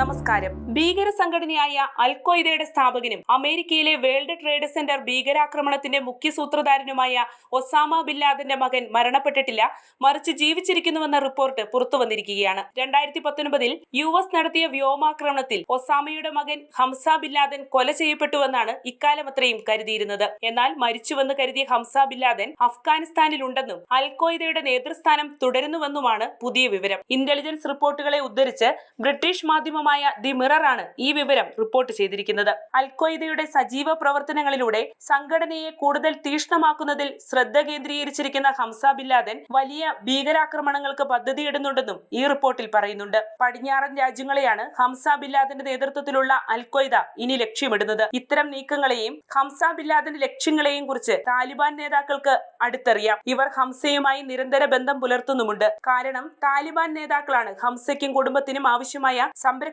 നമസ്കാരം. ഭീകര സംഘടനയായ അൽക്വയ്ദയുടെ സ്ഥാപകനും അമേരിക്കയിലെ വേൾഡ് ട്രേഡ് സെന്റർ ഭീകരാക്രമണത്തിന്റെ മുഖ്യ സൂത്രധാരനുമായ ഒസാമ ബിൻ ലാദന്റെ മകൻ മരണപ്പെട്ടിട്ടില്ല. മറിച്ച് ജീവിച്ചിരിക്കുന്നുവെന്ന റിപ്പോർട്ട് പുറത്തു വന്നിരിക്കുകയാണ് രണ്ടായിരത്തി പത്തൊൻപതിൽ യു എസ് നടത്തിയ വ്യോമാക്രമണത്തിൽ ഒസാമയുടെ മകൻ ഹംസ ബിൻ ലാദൻ കൊല ചെയ്യപ്പെട്ടുവെന്നാണ് ഇക്കാലം അത്രയും കരുതിയിരുന്നത്. എന്നാൽ മരിച്ചുവെന്ന് കരുതിയ ഹംസ ബിൻ ലാദൻ അഫ്ഗാനിസ്ഥാനിലുണ്ടെന്നും അൽക്വയ്ദയുടെ നേതൃസ്ഥാനം തുടരുന്നുവെന്നുമാണ് പുതിയ വിവരം. ഇന്റലിജൻസ് റിപ്പോർട്ടുകളെ ഉദ്ധരിച്ച് ബ്രിട്ടീഷ് മാധ്യമമായ ദി മിററാണ് ഈ വിവരം റിപ്പോർട്ട് ചെയ്തിരിക്കുന്നത്. അൽക്വയ്ദയുടെ സജീവ പ്രവർത്തനങ്ങളിലൂടെ സംഘടനയെ കൂടുതൽ തീക്ഷ്ണമാക്കുന്നതിൽ ശ്രദ്ധ കേന്ദ്രീകരിച്ചിരിക്കുന്ന ഹംസ ബില്ലാദൻ വലിയ ഭീകരാക്രമണങ്ങൾക്ക് പദ്ധതിയിടുന്നുണ്ടെന്നും ഈ റിപ്പോർട്ടിൽ പറയുന്നുണ്ട്. പടിഞ്ഞാറൻ രാജ്യങ്ങളെയാണ് ഹംസ ബില്ലാദന്റെ നേതൃത്വത്തിലുള്ള അൽക്വയ്ദ ഇനി ലക്ഷ്യമിടുന്നത്. ഇത്തരം നീക്കങ്ങളെയും ഹംസ ബില്ലാദന്റെ ലക്ഷ്യങ്ങളെയും കുറിച്ച് താലിബാൻ നേതാക്കൾക്ക് അടുത്തറിയാം. ഇവർ ഹംസയുമായി നിരന്തര ബന്ധം പുലർത്തുന്നുമുണ്ട്. കാരണം താലിബാൻ നേതാക്കളാണ് ഹംസയ്ക്കും കുടുംബത്തിനും ആവശ്യമായ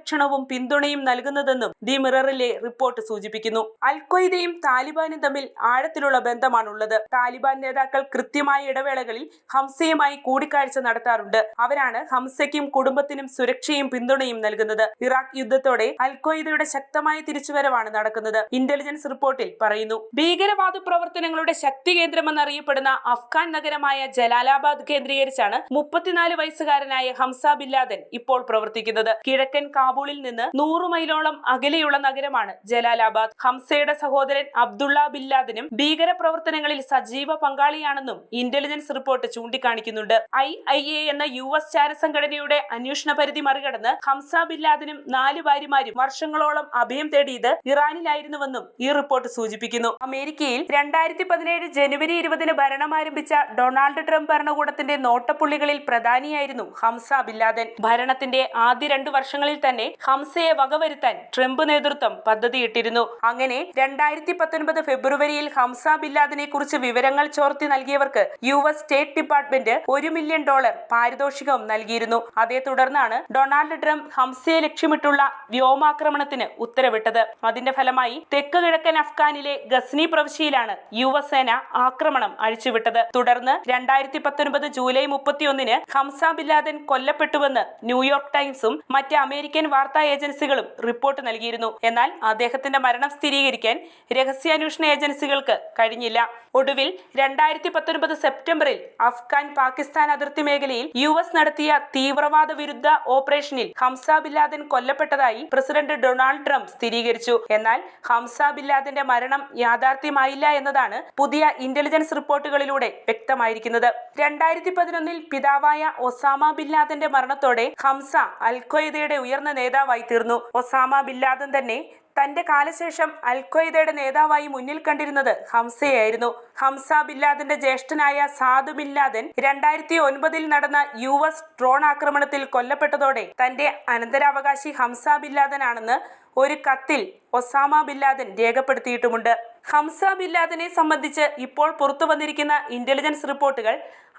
സംരക്ഷണവും പിന്തുണയും നൽകുന്നതെന്നും ദി മിററിലെ റിപ്പോർട്ട് സൂചിപ്പിക്കുന്നു. അൽഖ്വയ്ദയും താലിബാനും തമ്മിൽ ആഴത്തിലുള്ള ബന്ധമാണുള്ളത്. താലിബാൻ നേതാക്കൾ കൃത്യമായ ഇടവേളകളിൽ ഹംസയുമായി കൂടിക്കാഴ്ച നടത്താറുണ്ട്. അവരാണ് ഹംസയ്ക്കും കുടുംബത്തിനും സുരക്ഷയും പിന്തുണയും നൽകുന്നത്. ഇറാഖ് യുദ്ധത്തോടെ അൽഖ്വയ്ദയുടെ ശക്തമായ തിരിച്ചുവരവാണ് നടക്കുന്നത് ഇന്റലിജൻസ് റിപ്പോർട്ടിൽ പറയുന്നു. ഭീകരവാദ പ്രവർത്തനങ്ങളുടെ ശക്തി കേന്ദ്രമെന്നറിയപ്പെടുന്ന അഫ്ഗാൻ നഗരമായ ജലാലാബാദ് കേന്ദ്രീകരിച്ചാണ് മുപ്പത്തിനാല് വയസ്സുകാരനായ ഹംസ ബില്ലാദൻ ഇപ്പോൾ പ്രവർത്തിക്കുന്നത്. കിഴക്കൻ കാബൂളിൽ നിന്ന് നൂറ് മൈലോളം അകലെയുള്ള നഗരമാണ് ജലാലാബാദ്. ഹംസയുടെ സഹോദരൻ അബ്ദുള്ള ബില്ലാദിനും ലാദനും ഭീകര പ്രവർത്തനങ്ങളിൽ സജീവ പങ്കാളിയാണെന്നും ഇന്റലിജൻസ് റിപ്പോർട്ട് ചൂണ്ടിക്കാണിക്കുന്നുണ്ട്. ഐ ഐ എ എന്ന യു എസ് ചാരസംഘടനയുടെ അന്വേഷണ പരിധി മറികടന്ന് ഹംസ ബില്ലാദിനും ലാദനും നാല് ഭാര്യമാരും വർഷങ്ങളോളം അഭയം തേടിയത് ഇറാനിലായിരുന്നുവെന്നും ഈ റിപ്പോർട്ട് സൂചിപ്പിക്കുന്നു. അമേരിക്കയിൽ രണ്ടായിരത്തി പതിനേഴ് ജനുവരി ഇരുപതിന് ഭരണം ആരംഭിച്ച ഡൊണാൾഡ് ട്രംപ് ഭരണകൂടത്തിന്റെ നോട്ടപ്പുള്ളികളിൽ പ്രധാനിയായിരുന്നു ഹംസ ബില്ലാദൻ. ഭരണത്തിന്റെ ആദ്യ രണ്ടു വർഷങ്ങളിൽ തന്നെ ഹംസയെ വകവരുത്താൻ ട്രംപ് നേതൃത്വം പദ്ധതിയിട്ടിരുന്നു. അങ്ങനെ രണ്ടായിരത്തി പത്തൊൻപത് ഫെബ്രുവരിയിൽ ഹംസ ബില്ലാദിനെ കുറിച്ച് വിവരങ്ങൾ ചോർത്തി നൽകിയവർക്ക് യു എസ് സ്റ്റേറ്റ് ഡിപ്പാർട്ട്മെന്റ് ഒരു മില്യൺ ഡോളർ പാരിതോഷികം നൽകിയിരുന്നു. അതേ തുടർന്നാണ് ഡൊണാൾഡ് ട്രംപ് ഹംസയെ ലക്ഷ്യമിട്ടുള്ള വ്യോമാക്രമണത്തിന് ഉത്തരവിട്ടത്. അതിന്റെ ഫലമായി തെക്ക് കിഴക്കൻ അഫ്ഗാനിലെ ഗസ്നി പ്രവിശ്യയിലാണ് യു എസ് സേന ആക്രമണം അഴിച്ചുവിട്ടത്. തുടർന്ന് രണ്ടായിരത്തി പത്തൊൻപത് ജൂലൈ മുപ്പത്തിയൊന്നിന് ഹംസ ബില്ലാദൻ ലാദൻ കൊല്ലപ്പെട്ടുവെന്ന് ന്യൂയോർക്ക് ടൈംസും മറ്റ് അമേരിക്കൻ വാർത്താ ഏജൻസികളും റിപ്പോർട്ട് നൽകിയിരുന്നു. എന്നാൽ അദ്ദേഹത്തിന്റെ മരണം സ്ഥിരീകരിക്കാൻ രഹസ്യാന്വേഷണ ഏജൻസികൾക്ക് കഴിഞ്ഞില്ല. ഒടുവിൽ രണ്ടായിരത്തി പത്തൊൻപത് സെപ്റ്റംബറിൽ അഫ്ഗാൻ പാകിസ്ഥാൻ അതിർത്തി മേഖലയിൽ യു എസ് നടത്തിയ തീവ്രവാദ വിരുദ്ധ ഓപ്പറേഷനിൽ ഹംസ ബില്ലാദൻ കൊല്ലപ്പെട്ടതായി പ്രസിഡന്റ് ഡൊണാൾഡ് ട്രംപ് സ്ഥിരീകരിച്ചു. എന്നാൽ ഹംസ ബില്ലാദിന്റെ മരണം യാഥാർത്ഥ്യമായില്ല എന്നതാണ് പുതിയ ഇന്റലിജൻസ് റിപ്പോർട്ടുകളിലൂടെ വ്യക്തമായിരിക്കുന്നത്. രണ്ടായിരത്തി പതിനൊന്നിൽ പിതാവായ ഒസാമ ബില്ലാദന്റെ മരണത്തോടെ ഹംസ അൽഖ്വയ്ദയുടെ ഉയർന്ന നേതാവായി തീർന്നു. ഒസാമ ബില്ലാദൻ തന്നെ തന്റെ കാലശേഷം അൽഖ്വയ്ദയുടെ നേതാവായി മുന്നിൽ കണ്ടിരുന്നത് ഹംസയായിരുന്നു. ഹംസ ബില്ലാദിന്റെ ജ്യേഷ്ഠനായ സാദു ബില്ലാദൻ രണ്ടായിരത്തി ഒൻപതിൽ നടന്ന യു എസ് ഡ്രോൺ ആക്രമണത്തിൽ കൊല്ലപ്പെട്ടതോടെ തന്റെ അനന്തരാവകാശി ഹംസ ബില്ലാദൻ ആണെന്ന് ഒരു കത്തിൽ ഒസാമ ബില്ലാദൻ രേഖപ്പെടുത്തിയിട്ടുമുണ്ട്. ഹംസ ബില്ലാദിനെ സംബന്ധിച്ച് ഇപ്പോൾ പുറത്തു വന്നിരിക്കുന്ന ഇന്റലിജൻസ് റിപ്പോർട്ടുകൾ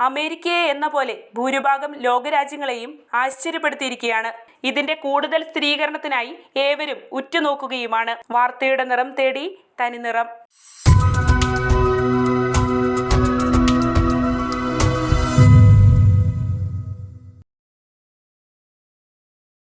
അമേരിക്കയെ എന്ന പോലെ ഭൂരിഭാഗം ലോകരാജ്യങ്ങളെയും ആശ്ചര്യപ്പെടുത്തിയിരിക്കുകയാണ്. ഇതിന്റെ കൂടുതൽ സ്ഥിരീകരണത്തിനായി ഏവരും ഉറ്റുനോക്കുകയുമാണ്. വാർത്തയുടെ നിറം തേടി തനിനിറം